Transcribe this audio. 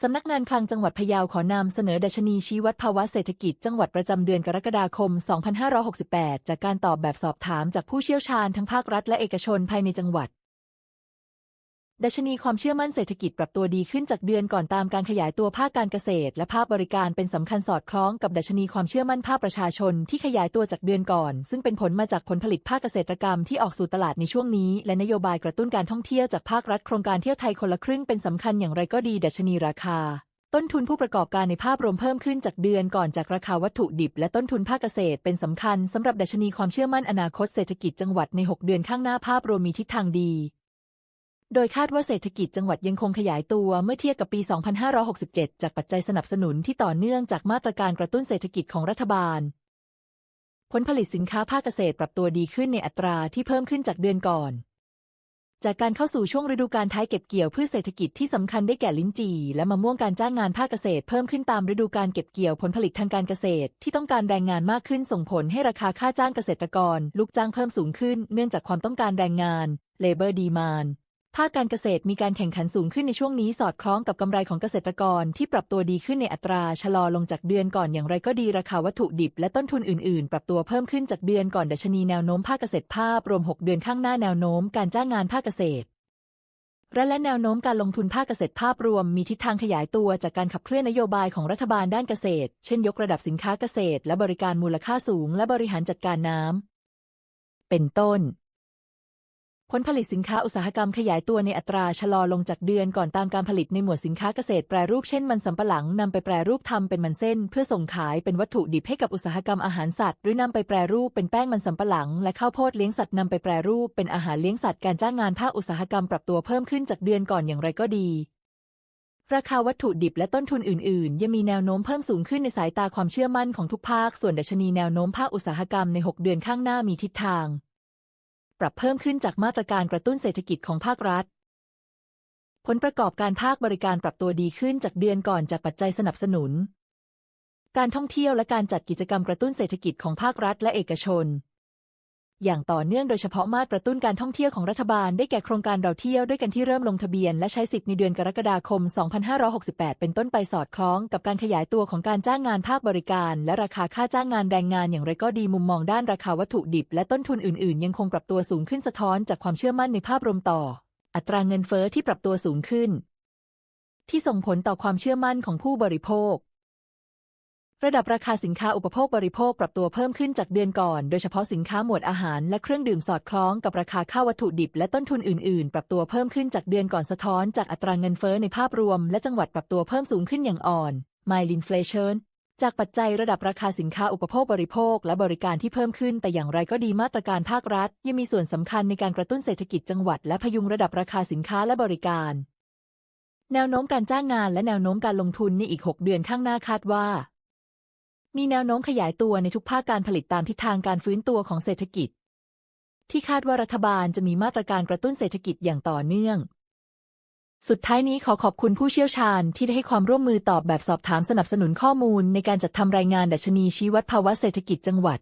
สำนักงานคลังจังหวัดพะเยาขอนำเสนอดัชนีชี้วัดภาวะเศรษฐกิจจังหวัดประจำเดือนกรกฎาคม 2568 จากการตอบแบบสอบถามจากผู้เชี่ยวชาญทั้งภาครัฐและเอกชนภายในจังหวัด ดัชนีความเชื่อมั่นเศรษฐกิจปรับตัวดีขึ้นจากเดือนก่อนตามการขยายตัวภาคการเกษตร และภาคบริการเป็นสำคัญสอดคล้องกับดัชนีความเชื่อมั่นภาคประชาชนที่ขยายตัวจากเดือนก่อน ซึ่งเป็นผลมาจากผลผลิตภาคเกษตรกรรมที่ออกสู่ตลาดในช่วงนี้ และนโยบายกระตุ้นการท่องเที่ยวจากภาครัฐโครงการเที่ยวไทยคนละครึ่งเป็นสำคัญอย่างไรก็ดีดัชนีราคาต้นทุนผู้ประกอบการในภาพรวมเพิ่มขึ้นจากเดือนก่อนจากราคาวัตถุดิบและต้นทุนภาคเกษตรเป็นสำคัญสำหรับดัชนีความเชื่อมั่นอนาคตเศรษฐกิจจังหวัดใน 6 เดือนข้างหน้าภาพรวมมีทิศทางดี โดยคาดว่าเศรษฐกิจจังหวัดยังคงขยายตัวเมื่อเทียบกับปี 2567 จากปัจจัยสนับสนุนที่ต่อเนื่องจากมาตรการกระตุ้นเศรษฐกิจของรัฐบาล ผลผลิตสินค้าภาคเกษตรปรับตัวดีขึ้นในอัตราที่เพิ่มขึ้นจากเดือนก่อน จากการเข้าสู่ช่วงฤดูการท้ายเก็บเกี่ยวพืชเศรษฐกิจที่สำคัญได้แก่ลิ้นจี่และมะม่วงการจ้างงานภาคเกษตร เพิ่มขึ้นตามฤดูการเก็บเกี่ยวผลผลิตทางการเกษตร ที่ต้องการแรงงานมากขึ้นส่งผลให้ราคาค่าจ้างเกษตรกร ลูกจ้างเพิ่มสูงขึ้น เนื่องจากความต้องการแรงงาน labor demand ภาคการเกษตรมีการแข่งขันสูงขึ้นในช่วงนี้สอดคล้องกับกำไรของเกษตรกรที่ปรับตัวดีขึ้นในอัตราชะลอลงจากเดือนก่อนอย่างไรก็ดีราคาวัตถุดิบและต้นทุนอื่นๆ ปรับตัวเพิ่มขึ้นจากเดือนก่อนดัชนีแนวโน้มภาคเกษตรภาพรวม 6 เดือนข้างหน้าแนวโน้มการจ้างงานภาคเกษตรและและแนวโน้มการลงทุนภาคเกษตรภาพรวมมีทิศทางขยายตัวจากการขับเคลื่อนนโยบายของรัฐบาลด้านเกษตร เช่นยกระดับสินค้าเกษตร และบริการมูลค่าสูง และบริหารจัดการน้ำเป็นต้น ผลผลิตสินค้าอุตสาหกรรมขยายตัวในอัตราชะลอลงจากเดือนก่อนตามการผลิตในหมวดสินค้าเกษตรแปรรูปเช่นมันสำปะหลังนำไปแปรรูปทำเป็นมันเส้น เพื่อส่งขายเป็นวัตถุดิบให้กับอุตสาหกรรมอาหารสัตว์ หรือนำไปแปรรูปเป็นแป้งมันสำปะหลัง และข้าวโพดเลี้ยงสัตว์นำไปแปรรูปเป็นอาหารเลี้ยงสัตว์การจ้างงานภาคอุตสาหกรรมปรับตัวเพิ่มขึ้นจากเดือนก่อนอย่างไรก็ดีราคาวัตถุดิบและต้นทุนอื่น ๆ ยังมีแนวโน้มเพิ่มสูงขึ้นในสายตาความเชื่อมั่นของทุกภาค ส่วนดัชนีแนวโน้มภาคอุตสาหกรรมใน 6 เดือนข้างหน้ามีทิศทาง ปรับเพิ่มขึ้นจากมาตรการกระตุ้นเศรษฐกิจของภาครัฐ ผลประกอบการภาคบริการปรับตัวดีขึ้นจากเดือนก่อนจากปัจจัยสนับสนุน การท่องเที่ยวและการจัดกิจกรรมกระตุ้นเศรษฐกิจของภาครัฐและเอกชน อย่างต่อเนื่องโดยเฉพาะมาตรกระตุ้นการท่องเที่ยวของรัฐบาลได้แก่โครงการเราเที่ยวด้วยกันที่เริ่มลงทะเบียน และใช้สิทธิ์ในเดือนกรกฎาคม 2568 เป็นต้นไปสอดคล้องกับการขยายตัวของการจ้างงานภาคบริการ และราคาค่าจ้างงานแรงงานอย่างไรก็ดีมุมมองด้านราคาวัตถุดิบ และต้นทุนอื่นๆ ยังคงปรับตัวสูงขึ้นสะท้อนจากความเชื่อมั่นในภาพรวมต่อ อัตราเงินเฟ้อที่ปรับตัวสูงขึ้น ที่ส่งผลต่อความเชื่อมั่นของผู้บริโภค ระดับราคาสินค้าอุปโภคบริโภคปรับตัวเพิ่มขึ้นจากเดือนก่อน โดยเฉพาะสินค้าหมวดอาหารและเครื่องดื่มสอดคล้องกับราคาค่าวัตถุดิบและต้นทุนอื่นๆ ปรับตัวเพิ่มขึ้นจากเดือนก่อนสะท้อนจากอัตราเงินเฟ้อในภาพรวม และจังหวัดปรับตัวเพิ่มสูงขึ้นอย่างอ่อน mild inflation จากปัจจัยระดับราคาสินค้าอุปโภคบริโภค และบริการที่เพิ่มขึ้น แต่อย่างไรก็ดีมาตรการภาครัฐ ยังมีส่วนสำคัญในการกระตุ้นเศรษฐกิจจังหวัดและพยุงระดับราคาสินค้าและบริการ แนวโน้มการจ้างงานและแนวโน้มการลงทุนในอีก 6 เดือนข้างหน้าคาดว่า มีแนวโน้มขยายตัวในทุกภาคการผลิตตามทิศทางการฟื้นตัวของเศรษฐกิจ ที่คาดว่ารัฐบาลจะมีมาตรการกระตุ้นเศรษฐกิจอย่างต่อเนื่อง สุดท้ายนี้ขอขอบคุณผู้เชี่ยวชาญที่ได้ให้ความร่วมมือตอบแบบสอบถามสนับสนุนข้อมูล ในการจัดทำรายงานดัชนีชี้วัดภาวะเศรษฐกิจจังหวัด